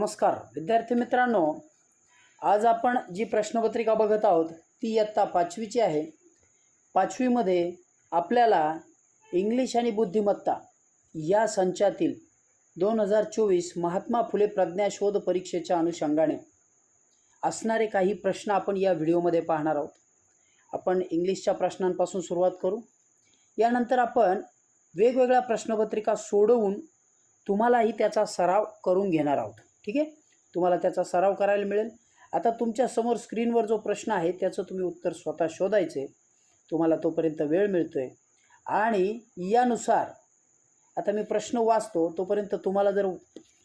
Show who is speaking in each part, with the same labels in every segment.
Speaker 1: नमस्कार. विद्यार्थी मित्रांनो आज आपण जी प्रश्नपत्रिका बघत आहोत ती इयत्ता पाचवीची आहे. पाचवीमध्ये आपल्याला इंग्लिश आणि बुद्धिमत्ता या संचातील दोन हजार चोवीस महात्मा फुले प्रज्ञाशोध परीक्षेच्या अनुषंगाने असणारे काही प्रश्न आपण या व्हिडिओमध्ये पाहणार आहोत. आपण इंग्लिशच्या प्रश्नांपासून सुरुवात करू. यानंतर आपण वेगवेगळ्या प्रश्नपत्रिका सोडवून तुम्हालाही त्याचा सराव करून घेणार आहोत. ठीक आहे? तुम्हाला त्याचा सराव करायला मिळेल. आता तुमच्यासमोर स्क्रीनवर जो प्रश्न आहे त्याचं तुम्ही उत्तर स्वतः शोधायचे. तुम्हाला तोपर्यंत वेळ मिळतो आहे आणि यानुसार आता मी प्रश्न वाचतो तोपर्यंत तुम्हाला जर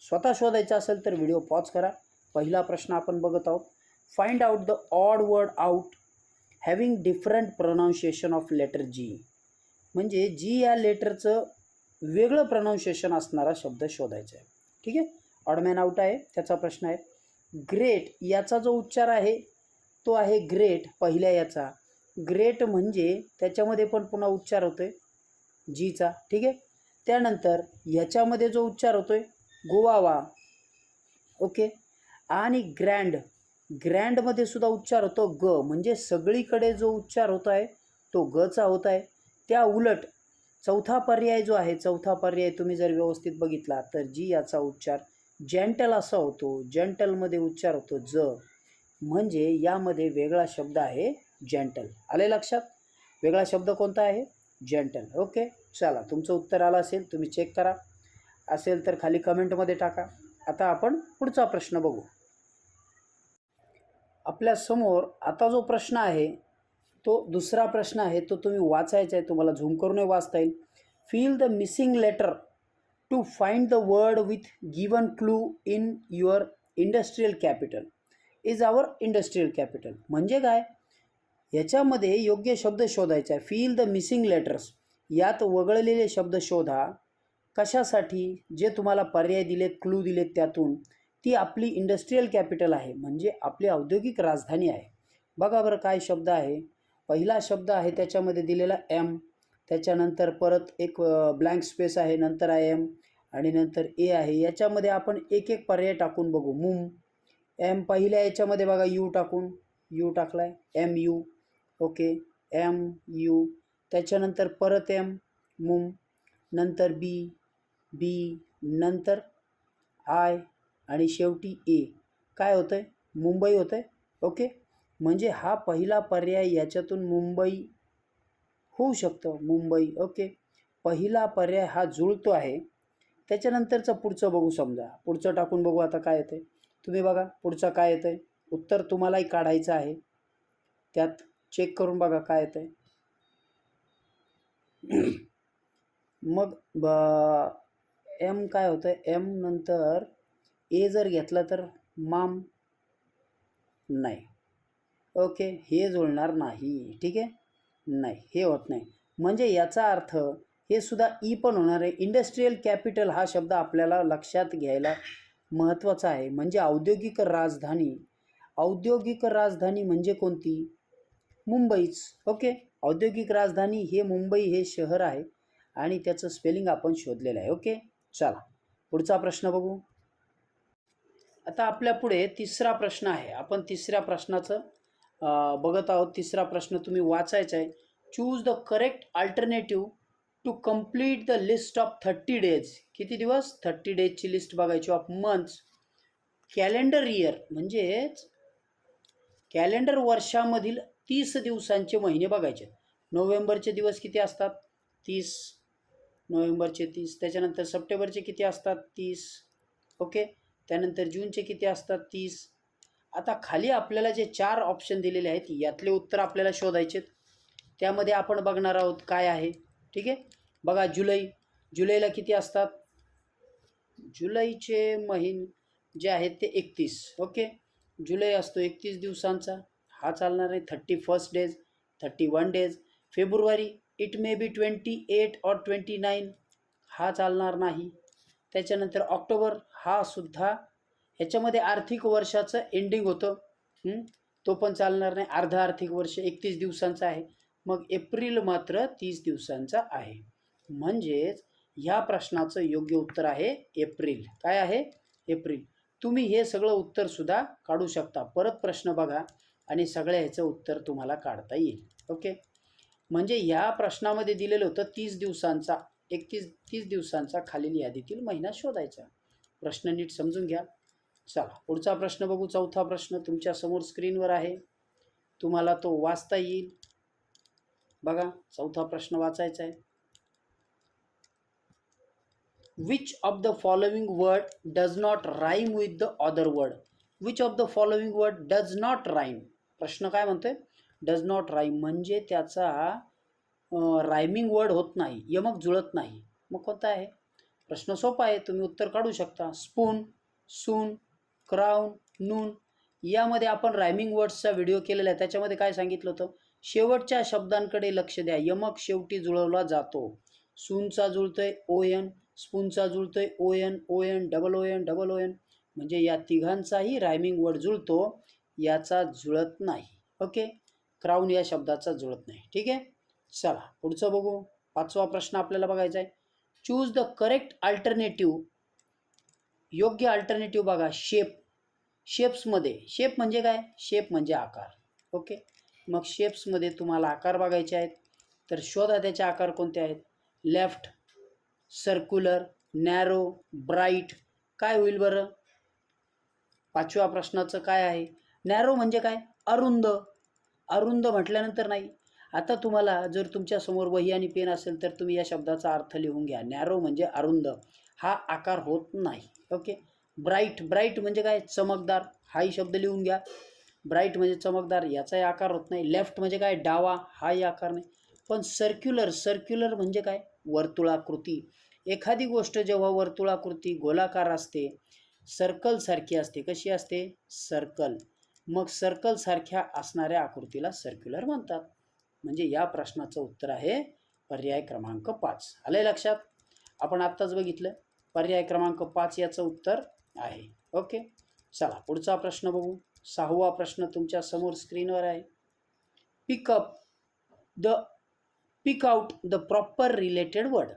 Speaker 1: स्वतः शोधायचा असेल तर व्हिडिओ पॉज करा. पहिला प्रश्न आपण बघत आहोत. Find out the odd word out having different pronunciation of letter G म्हणजे जी या लेटरचं वेगळं प्रोनाऊन्सिएशन असणारा शब्द शोधायचा आहे. ठीक आहे? ऑडमॅन आउट आहे त्याचा प्रश्न आहे. ग्रेट याचा जो उच्चार आहे तो आहे ग्रेट पहिल्या याचा. ग्रेट म्हणजे त्याच्यामध्ये पण पुन्हा उच्चार होतो आहे जीचा. ठीक आहे? त्यानंतर ह्याच्यामध्ये जो उच्चार होतो आहे गोवावा. ओके? आणि ग्रँड. ग्रँडमध्ये सुद्धा उच्चार होतो ग. म्हणजे सगळीकडे जो उच्चार होत आहे तो गचा होत आहे. त्या उलट चौथा पर्याय जो आहे चौथा पर्याय तुम्ही जर व्यवस्थित बघितला तर जी याचा उच्चार जेंटल असा होतो जेंटलमध्ये उच्चार होतो ज. म्हणजे यामध्ये वेगळा शब्द आहे जँटल आले लक्षात? वेगळा शब्द कोणता आहे? जेंटल ओके चला तुमचं उत्तर आलं असेल तुम्ही चेक करा. असेल तर खाली कमेंटमध्ये टाका. आता आपण पुढचा प्रश्न बघू. आपल्यासमोर आता जो प्रश्न आहे तो दुसरा प्रश्न आहे तो तुम्ही वाचायचा आहे तुम्हाला झूम करूनही वाचता येईल. Fill the missing letter to find the word with given clue in your industrial capital is our industrial capital म्हणजे काय? याच्यामध्ये योग्य शब्द शोधायचा आहे. फील द मिसिंग लेटर्स यात वगळलेले शब्द शोधा. कशासाठी? जे तुम्हाला पर्याय दिलेत क्लू दिलेत त्यातून. ती आपली इंडस्ट्रीयल कॅपिटल आहे. म्हणजे आपली औद्योगिक राजधानी आहे. बघा बरं काय शब्द आहे. पहिला शब्द आहे त्याच्यामध्ये दिलेला एम त्याच्यानंतर परत एक ब्लँक स्पेस आहे नंतर आय एम आणि नंतर ए आहे. याच्यामध्ये आपण एक एक पर्याय टाकून बघू. मुम एम पहिल्या याच्यामध्ये बघा यू टाकून. यू टाकला आहे M U okay M U त्याच्यानंतर परत एम मुम नंतर बी बी नंतर आय आणि शेवटी ए काय होतं आहे मुंबई होतं आहे ओके म्हणजे हा पहिला पर्याय याच्यातून मुंबई होऊ शकतं. मुंबई ओके. पहिला पर्याय हा जुळतो आहे. त्याच्यानंतरचं पुढचं बघू समजा. पुढचं टाकून बघू आता काय येतं आहे तुम्ही बघा पुढचं काय येतं आहे उत्तर तुम्हालाही काढायचं आहे. त्यात चेक करून बघा काय येतं आहे मग ब एम काय होतं एम नंतर ए जर घेतलं तर माम नाही. ओके हे जुळणार नाही. ठीक आहे? नाही हे होत नाही. म्हणजे याचा अर्थ हे सुद्धा ई पण होणार आहे. इंडस्ट्रीयल कॅपिटल हा शब्द आपल्याला लक्षात घ्यायला महत्त्वाचा आहे. म्हणजे औद्योगिक राजधानी. औद्योगिक राजधानी म्हणजे कोणती? मुंबईच. ओके? औद्योगिक राजधानी हे मुंबई हे शहर आहे आणि त्याचं स्पेलिंग आपण शोधलेलं आहे. ओके? चला. पुढचा प्रश्न बघू. आता आपल्या पुढे तिसरा प्रश्न आहे. आपण तिसऱ्या प्रश्नाचं बघत आहोत. तिसरा प्रश्न तुम्ही वाचायचा आहे. Choose the correct alternative to complete the list of thirty days किती दिवस? थर्टी डेजची लिस्ट बघायची ऑफ मंथ्स कॅलेंडर इयर म्हणजेच कॅलेंडर वर्षामधील तीस दिवसांचे महिने बघायचे. नोव्हेंबरचे दिवस किती असतात? तीस. नोव्हेंबरचे तीस. त्याच्यानंतर सप्टेंबरचे किती असतात? तीस. ओके? त्यानंतर जूनचे किती असतात? तीस. आता खाली आपल्याला जे चार ऑप्शन दिलेले आहेत यातले उत्तर आपल्याला शोधायचे त्यामध्ये आपण बघणार आहोत काय आहे. ठीक आहे? बघा जुलै. जुलैला किती असतात? जुलैचे महिन जे आहेत ते एकतीस. ओके? जुलै असतो एकतीस दिवसांचा. हा चालणार आहे thirty first days thirty one days February it may be twenty eight or twenty nine हा चालणार नाही. त्याच्यानंतर ऑक्टोबर हा सुद्धा ह्याच्यामध्ये आर्थिक वर्षाचं एंडिंग होतं. तो पण चालणार नाही. अर्धा आर्थिक वर्ष एकतीस दिवसांचा आहे. मग एप्रिल मात्र तीस दिवसांचा आहे. म्हणजेच ह्या प्रश्नाचं योग्य उत्तर आहे एप्रिल. काय आहे? एप्रिल. तुम्ही हे सगळं उत्तरसुद्धा काढू शकता. परत प्रश्न बघा आणि सगळ्या ह्याचं उत्तर तुम्हाला काढता येईल. ओके? म्हणजे ह्या प्रश्नामध्ये दिलेलं होतं तीस दिवसांचा एकतीस तीस दिवसांचा खालील यादीतील महिना शोधायचा. प्रश्न नीट समजून घ्या. चला पुढचा प्रश्न बघू. चौथा प्रश्न तुमच्यासमोर स्क्रीनवर आहे. तुम्हाला तो वाचता येईल. बघा चौथा प्रश्न वाचायचा आहे. Which of the following word does not rhyme with the other word which of the following word does not rhyme प्रश्न काय म्हणतोय? डज नॉट राईम म्हणजे त्याचा रायमिंग वर्ड होत नाही यमक जुळत नाही. मग कोणता आहे? प्रश्न सोपा आहे तुम्ही उत्तर काढू शकता. स्पून सून क्राऊन नून यामध्ये आपण रायमिंग वर्ड्सचा व्हिडिओ केलेला आहे. त्याच्यामध्ये काय सांगितलं होतं? शेवटच्या शब्दांकडे लक्ष द्या. यमक शेवटी जुळवला जातो. सूनचा जुळतोय ओ एन स्पूनचा जुळतोय O N O N double O N double O N म्हणजे या तिघांचाही रायमिंग वर्ड जुळतो याचा जुळत नाही. ओके क्राऊन या शब्दाचा जुळत नाही. ठीक आहे? चला पुढचं बघू. पाचवा प्रश्न आपल्याला बघायचा आहे. चूज द करेक्ट अल्टरनेटिव्ह योग्य अल्टरनेटिव्ह बघा शेप शेप्समध्ये शेप म्हणजे काय? शेप म्हणजे आकार. ओके मग शेप्समध्ये तुम्हाला आकार बघायचे आहेत. तर शोधा त्याचे आकार कोणते आहेत? लेफ्ट सर्क्युलर नॅरो ब्राईट काय होईल बरं? पाचव्या प्रश्नाचं काय आहे? नॅरो म्हणजे काय? अरुंद. अरुंद म्हटल्यानंतर नाही. आता तुम्हाला जर तुमच्यासमोर वही आणि पेन असेल तर तुम्ही या शब्दाचा अर्थ लिहून घ्या. नॅरो म्हणजे अरुंद. हा आकार होत नाही. ओके? ब्राईट ब्राईट म्हणजे काय? चमकदार. हाही शब्द लिहून घ्या. ब्राईट म्हणजे चमकदार याचाही आकार होत नाही. लेफ्ट म्हणजे काय? डावा. हाही आकार नाही. पण सर्क्युलर सर्क्युलर म्हणजे काय? वर्तुळाकृती. एखादी गोष्ट जेव्हा वर्तुळाकृती गोलाकार असते सर्कलसारखी असते. कशी असते? सर्कल. मग सर्कलसारख्या असणाऱ्या आकृतीला सर्क्युलर म्हणतात. म्हणजे या प्रश्नाचं उत्तर आहे पर्याय क्रमांक पाच. आलं लक्षात? आपण आत्ताच बघितलं. पर्याय क्रमांक पाच याचं उत्तर आहे. ओके? चला पुढचा प्रश्न बघू. सहावा प्रश्न तुमच्यासमोर स्क्रीनवर आहे. Pick up the pick out the proper related word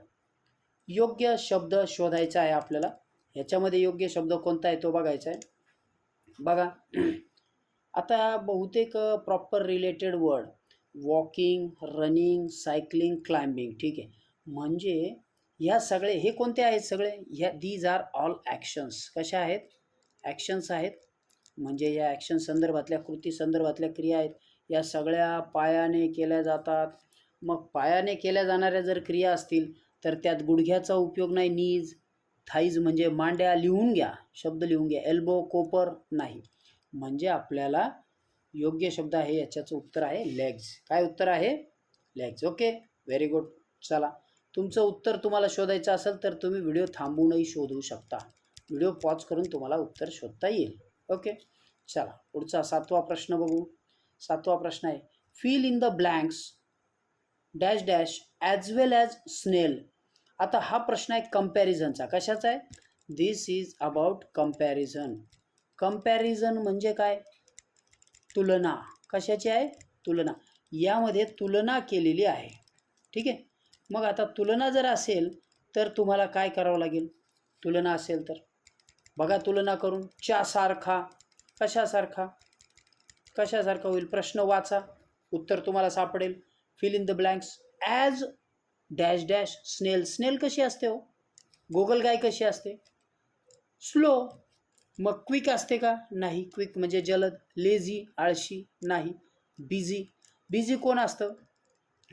Speaker 1: योग्य शब्द शोधायचा आहे आपल्याला. ह्याच्यामध्ये योग्य शब्द कोणता आहे तो बघायचा आहे. बघा. आता बहुतेक proper related word walking running cycling climbing ठीक आहे. म्हणजे ह्या सगळे हे कोणते आहेत सगळे? ह्या दीज आर ऑल ॲक्शन्स कशा आहेत? ॲक्शन्स आहेत. म्हणजे या ॲक्शन संदर्भातल्या कृती संदर्भातल्या क्रिया आहेत. या सगळ्या पायाने केल्या जातात. मग पायाने केल्या जाणाऱ्या जर क्रिया असतील तर त्यात गुडघ्याचा उपयोग नाही नीज थाईज म्हणजे मांड्या लिहून घ्या. शब्द लिहून घ्या. एल्बो कोपर नाही. म्हणजे आपल्याला योग्य शब्द आहे याच्याचं उत्तर आहे लेग्स काय उत्तर आहे? लेग्स ओके व्हेरी गुड चला. तुमचं उत्तर तुम्हाला शोधायचं असेल तर तुम्ही व्हिडिओ थांबूनही शोधू शकता. व्हिडिओ पॉज करून तुम्हाला उत्तर शोधता येईल. ओके? चला पुढचा सातवा प्रश्न बघू. सातवा प्रश्न आहे fill in the blanks dash dash as well as snail आता हा प्रश्न आहे कम्पॅरिझनचा कशाचा आहे? This is about comparison comparison म्हणजे काय? तुलना. कशाची आहे? तुलना. यामध्ये तुलना केलेली आहे. ठीक आहे? मग आता तुलना जर असेल तर तुम्हाला काय करावं लागेल? तुलना असेल तर. बघा तुलना करून च्या सारखा कशासारखा? कशासारखा होईल? प्रश्न वाचा. उत्तर तुम्हाला सापडेल. Fill in the blanks as dash dash snail snail कशी असते हो? गोगल गाय कशी असते? स्लो मग क्विक असते का? नाही. क्विक म्हणजे जलद लेझी आळशी नाही. बिझी बिझी कोण असतं?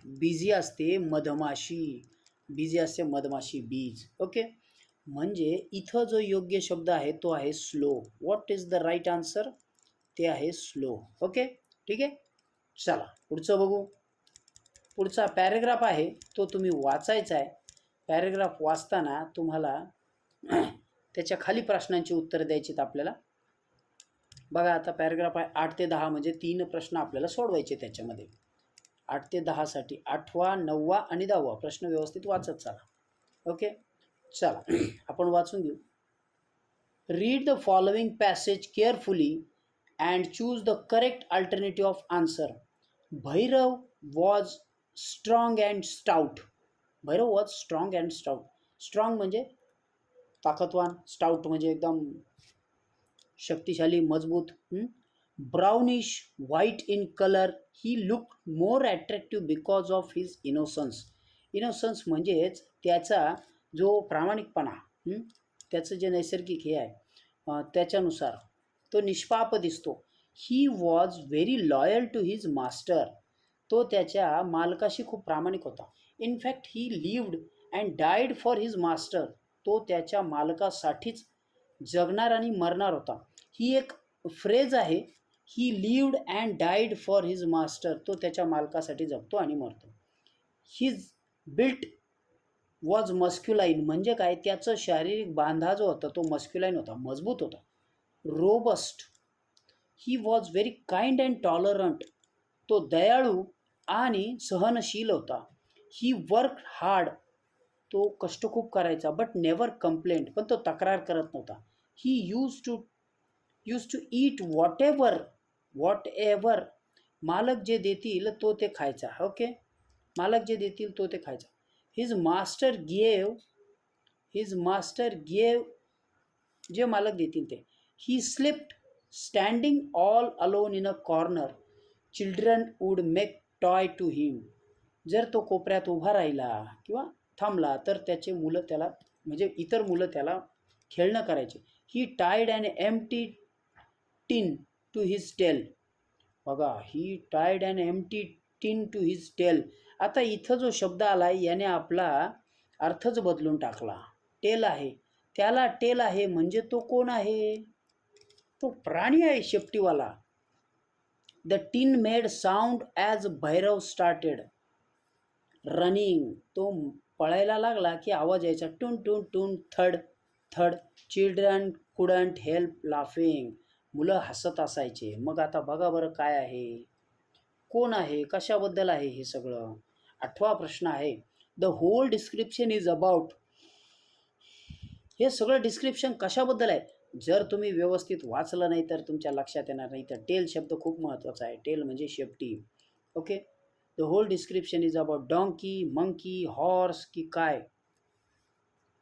Speaker 1: बिझी असते मधमाशी. बिझी असते मधमाशी बीज. ओके? म्हणजे इथं जो योग्य शब्द आहे तो आहे slow. What is the right answer ते आहे स्लो. ओके? ठीक आहे? चला पुढचं बघू. पुढचा पॅरेग्राफ आहे तो तुम्ही वाचायचा आहे. पॅरेग्राफ वाचताना तुम्हाला त्याच्याखाली प्रश्नांची उत्तरं द्यायची आहेत आपल्याला. बघा आता पॅरेग्राफ आहे आठ ते दहा म्हणजे तीन प्रश्न आपल्याला सोडवायचे त्याच्यामध्ये. आठ ते दहासाठी. आठवा नववा आणि दहावा. प्रश्न व्यवस्थित वाचत चला. ओके? चला. आपण वाचून घेऊ. Read the following passage carefully and choose the correct alternative of answer Bhairav was strong and stout Bhairav was strong and stout strong म्हणजे ताकदवान स्टाउट म्हणजे एकदम शक्तिशाली मजबूत brownish white in colour he look more attractive because of his innocence innocence म्हणजेच त्याचा जो प्रामाणिकपणा त्याचं जे नैसर्गिक हे आहे त्याच्यानुसार तो निष्पाप दिसतो. He was very loyal to his master तो त्याच्या मालकाशी खूप प्रामाणिक होता. In fact he lived and died for his master तो त्याच्या मालकासाठीच जगणार आणि मरणार होता. ही एक फ्रेज आहे he lived and died for his master तो त्याच्या मालकासाठी जगतो आणि मरतो. हिज बिल्ट वॉज मस्क्युलाईन म्हणजे काय? त्याचं शारीरिक बांधा जो होता तो मस्क्युलाईन होता मजबूत होता. Robust he was very kind and tolerant तो दयाळू आणि सहनशील होता. ही वर्क हार्ड तो कष्ट खूप करायचा बट नेवर कंप्लेंट पण तो तक्रार करत नव्हता. He use to use to eat whatever whatever मालक जे देतील तो ते खायचा ओके मालक जे देतील तो ते खायचा. His master gave his master gave जे मालक देतील ते. He slipped standing all alone in a corner children would make toy to him जर तो कोपऱ्यात उभा राहिला किंवा थांबला तर त्याचे मुलं त्याला म्हणजे इतर मुलं त्याला खेळणं करायचे. He tied and empty tin to his tail बघा he tied and empty tin to his tail आता इथं जो शब्द आला याने आपला अर्थच बदलून टाकला. टेल आहे. त्याला टेल आहे म्हणजे तो कोण आहे? तो प्राणी आहे शेपटीवाला. The tin made sound as Bhairav started running तो पळायला लागला की आवाज यायचा टून टून टून थड थड चिल्ड्रन कुडंट हेल्प लाफिंग मुलं हसत असायचे. मग आता बघा बरं काय आहे? कोण आहे? कशाबद्दल आहे हे सगळं? आठवा प्रश्न आहे. The whole description is about हे सगळं डिस्क्रिप्शन कशाबद्दल आहे? जर तुम्ही व्यवस्थित वाचलं नाही तर तुमच्या लक्षात येणार नाही. तर टेल शब्द खूप महत्त्वाचा आहे. टेल म्हणजे शेपटी. Okay the whole description is about donkey monkey horse की काय?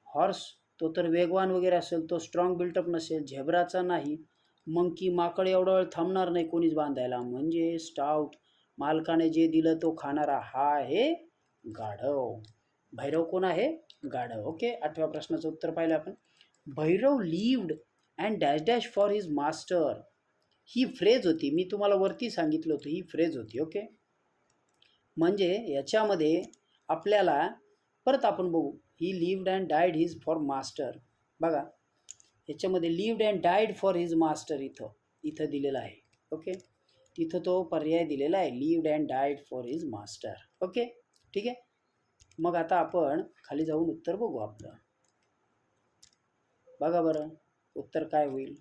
Speaker 1: हॉर्स तो तर वेगवान वगैरे असेल तो स्ट्रॉंग बिल्टअप नसेल झेब्राचा नाही. मंकी माकड एवढा वेळ थांबणार नाही कोणीच बांधायला. म्हणजे स्टाउट मालकाने जे दिलं तो खाणारा हा आहे गाढव. भैरव कोण आहे? गाढव. ओके आठव्या प्रश्नाचं उत्तर पाहिलं आपण. Bhairav lived and dash dash for his master he phrase होती. मी तुम्हाला वरती सांगितलं होतं ही फ्रेज होती. ओके? म्हणजे याच्यामध्ये आपल्याला परत आपण बघू. He lived and died his for master बघा याच्यामध्ये lived and died for his master इथं इथं दिलेलं आहे. ओके तिथं तो पर्याय दिलेला आहे lived and died for his master okay ठीक आहे? मग आता आपण खाली जाऊन उत्तर बघू आपलं. बघा बरं उत्तर काय होईल?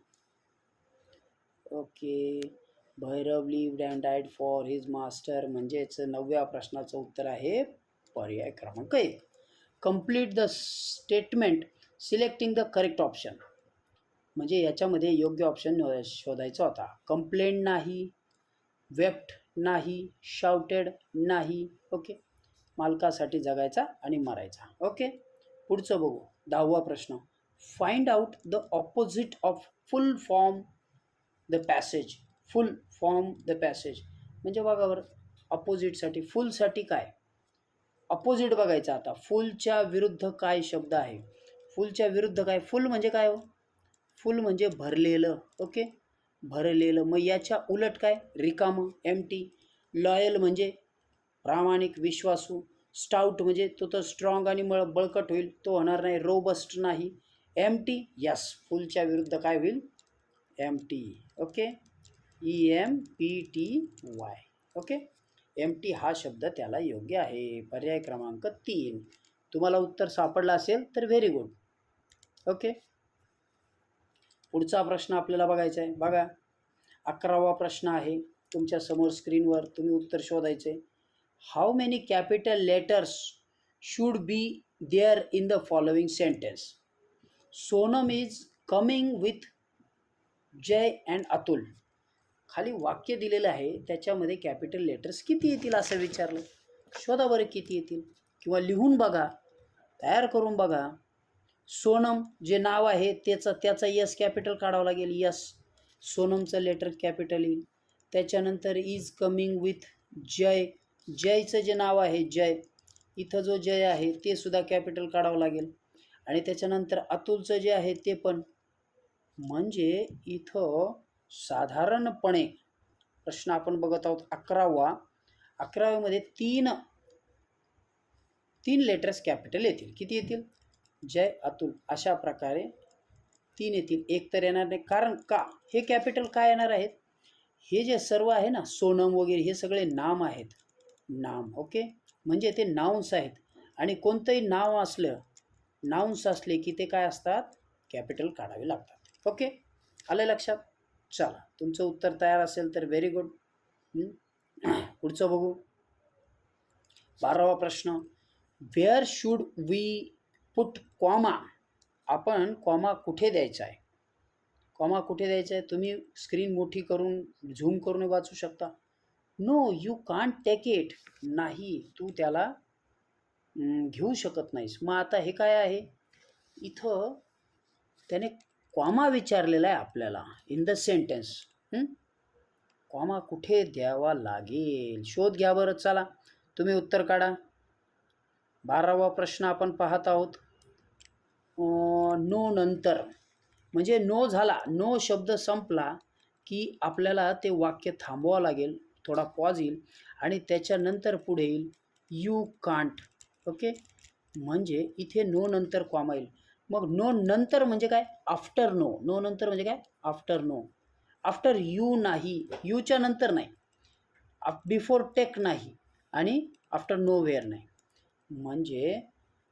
Speaker 1: Okay Bhairav lived and died for his master म्हणजेच नवव्या प्रश्नाचं उत्तर आहे पर्याय क्रमांक एक. Complete the statement selecting the correct option म्हणजे याच्यामध्ये योग्य ऑप्शन शोधायचा होता. कंप्लेंट नाही वेप्ट नाही शाउटेड नाही ओके मालकासाठी जगायचा आणि मरायचा ओके पुढचं बघू. दहावा प्रश्न. Find out the opposite of full form the passage full form the passage म्हणजे बघा बरं अपोजिटसाठी फुलसाठी काय? अपोजिट बघायचं आता. फुलच्या विरुद्ध काय शब्द आहे? फुलच्या विरुद्ध काय? फुल म्हणजे काय हो? फुल म्हणजे भरलेलं ओके? भरलेलं. मग याच्या उलट काय? रिकामं एम टी लॉयल म्हणजे प्रामाणिक विश्वासू. स्टाउट म्हणजे तो तर स्ट्रॉंग आणि मळ बळकट होईल तो होणार नाही. रोबस्ट नाही. एम टी यस फुलच्या विरुद्ध काय होईल? Empty okay? E M P T Y okay? Empty हा शब्द त्याला योग्य आहे. पर्याय क्रमांक तीन. तुम्हाला उत्तर सापडलं असेल तर व्हेरी गुड ओके? पुढचा प्रश्न आपल्याला बघायचा आहे. बघा अकरावा प्रश्न आहे. तुमच्यासमोर स्क्रीनवर तुम्ही उत्तर शोधायचे. How many capital letters should be there in the following sentence Sonam is coming with Jay and Atul खाली वाक्य दिलेलं आहे. त्याच्यामध्ये कॅपिटल लेटर्स किती येतील असं विचारलं? शोधा बरं किती येतील. किंवा लिहून बघा तयार करून बघा. सोनम जे नाव आहे त्याचं त्याचा यस कॅपिटल काढावं लागेल. यस सोनमचं लेटर कॅपिटल येईल त्याच्यानंतर इज कमिंग विथ जय. जयचं जे नाव आहे जय. इथं जो जय आहे ते सुद्धा कॅपिटल काढावं लागेल. आणि त्याच्यानंतर अतुलचं जे आहे ते पण. म्हणजे इथं साधारणपणे प्रश्न आपण बघत आहोत अकरावा. अकराव्यामध्ये तीन तीन लेटर्स कॅपिटल येतील. किती येतील? जय अतुल अशा प्रकारे तीन येतील. एक तर येणार नाही. कारण का? हे कॅपिटल काय येणार आहेत हे जे सर्व आहे ना सोनम वगैरे हे सगळे नाम आहेत. नाम ओके? म्हणजे ते नाउन्स आहेत. आणि कोणतंही नाव असलं नाउन्स असले की ते काय असतात? कॅपिटल काढावे लागतात. ओके? आलं लक्षात? चला. तुमचं उत्तर तयार असेल तर व्हेरी गुड पुढचं बघू. बारावा प्रश्न. Where should we put comma आपण कॉमा कुठे द्यायचा आहे? कॉमा कुठे द्यायचा आहे? तुम्ही स्क्रीन मोठी करून झूम करून वाचू शकता. No you can't take it नाही तू त्याला घेऊ शकत नाहीस. मग आता हे काय आहे? इथं त्याने कॉमा विचारलेला आहे आपल्याला इन द सेंटेन्स कॉमा कुठे द्यावा लागेल? शोध घ्या बरं चला. तुम्ही उत्तर काढा. बारावा प्रश्न आपण पाहत आहोत. नो नंतर. म्हणजे नो झाला नो शब्द संपला की आपल्याला ते वाक्य थांबवावं लागेल थोडा पॉज येईल आणि त्याच्यानंतर पुढे येईल यू कांट ओके? म्हणजे इथे नो नंतर कॉमा येईल. मग नो नंतर म्हणजे काय? आफ्टर नो नो नंतर म्हणजे काय? आफ्टर नो आफ्टर यू नाही. यूच्या नंतर नाही. अफ बिफोर टेक नाही. आणि आफ्टर नो वेअर नाही. म्हणजे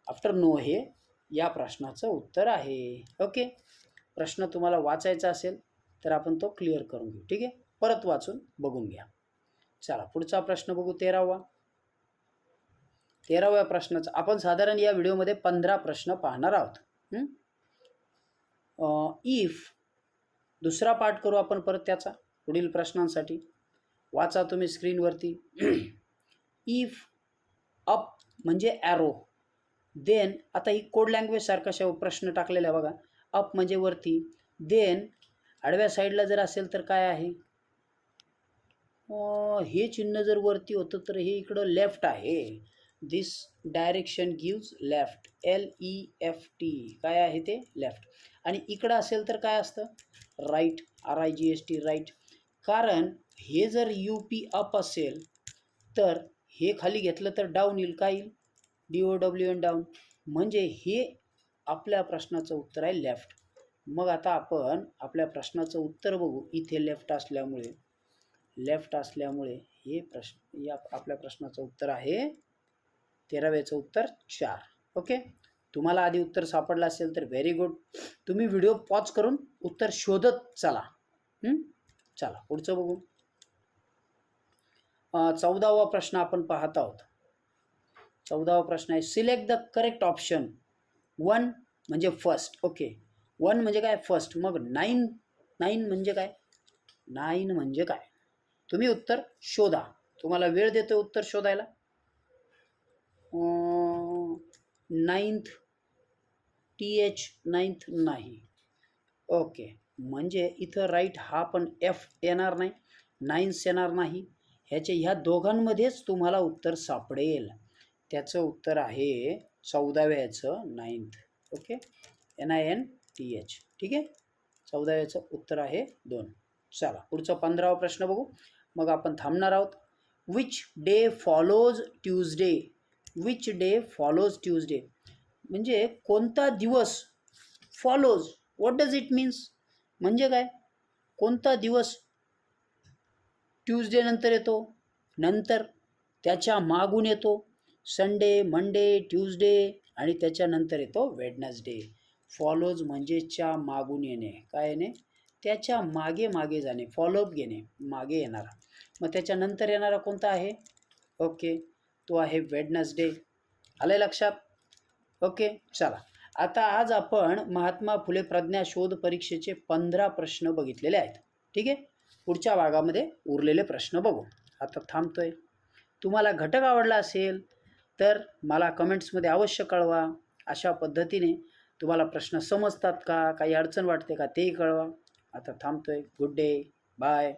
Speaker 1: आफ्टर नो हे या प्रश्नाचं उत्तर आहे. ओके प्रश्न तुम्हाला वाचायचा असेल तर आपण तो क्लिअर करून घेऊ. ठीक आहे? परत वाचून बघून घ्या. चला पुढचा प्रश्न बघू तेरावा. तेराव्या प्रश्नाचा आपण साधारण या व्हिडिओमध्ये पंधरा प्रश्न पाहणार आहोत. इफ दुसरा पाठ करू आपण परत त्याचा पुढील प्रश्नांसाठी. वाचा तुम्ही स्क्रीनवरती इफ अप म्हणजे ॲरो देन आता ही कोड लँग्वेज सारखा प्रश्न टाकलेला बघा. अप म्हणजे वरती. देन आडव्या साईडला जर असेल तर काय आहे? हे चिन्ह जर वरती होतं तर हे इकडं लेफ्ट आहे. This direction gives left L E F T काय आहे ते? लेफ्ट आणि इकडं असेल तर काय असतं? Right R I G S T right कारण हे जर यू पी अप असेल तर हे खाली घेतलं तर डाऊन येईल काय येईल? D O W N down म्हणजे हे आपल्या प्रश्नाचं उत्तर आहे लेफ्ट मग आता आपण आपल्या प्रश्नाचं उत्तर बघू. इथे लेफ्ट असल्यामुळे लेफ्ट असल्यामुळे हे प्रश्न या आपल्या प्रश्नाचं उत्तर आहे तेराव्याचं उत्तर चार. ओके? तुम्हाला आधी उत्तर सापडलं असेल तर व्हेरी गुड तुम्ही व्हिडिओ पॉज करून उत्तर शोधत चला. चला पुढचं बघू. चौदावा प्रश्न आपण पाहत आहोत. चौदावा प्रश्न आहे. Select the correct option one म्हणजे फर्स्ट ओके वन म्हणजे काय? फर्स्ट मग नाईन नाईन म्हणजे काय? नाईन म्हणजे काय? तुम्ही उत्तर शोधा. तुम्हाला वेळ देतो उत्तर शोधायला? नाईन्थ टी एच नाईन्थ नाही. ओके म्हणजे इथं राईट हा पण एफ येणार नाही. नाईन्स येणार नाही. ह्याचे ह्या दोघांमध्येच तुम्हाला उत्तर सापडेल. त्याचं उत्तर आहे चौदाव्याचं ninth okay N I N T H ठीक आहे? चौदाव्याचं उत्तर आहे दोन. चला पुढचा पंधरावा प्रश्न बघू. मग आपण थांबणार आहोत. Which day follows Tuesday which day follows Tuesday म्हणजे कोणता दिवस follows what does it means म्हणजे काय? कोणता दिवस ट्यूजडे नंतर येतो? नंतर त्याच्या मागून येतो? संडे मंडे ट्यूजडे आणि त्याच्यानंतर येतो वेडनसडे. फॉलोज म्हणजे च्या मागून येणे. काय येणे? त्याच्यामागे मागे जाणे. फॉलोअप घेणे. मागे येणारा. मग त्याच्यानंतर येणारा कोणता आहे? ओके. तो आहे वेडनसडे. आलं लक्षात? ओके. चला. आता आज आपण महात्मा फुले प्रज्ञा शोध परीक्षेचे पंधरा प्रश्न बघितलेले आहेत. ठीक आहे? पुढच्या भागामध्ये उरलेले प्रश्न बघू. आता थांबतोय. तुम्हाला घटक आवडला असेल तर मला कमेंट्समध्ये अवश्य कळवा. अशा पद्धतीने तुम्हाला प्रश्न समजतात का? काही अडचण वाटते का? तेही कळवा. आता थांबतोय. Good day bye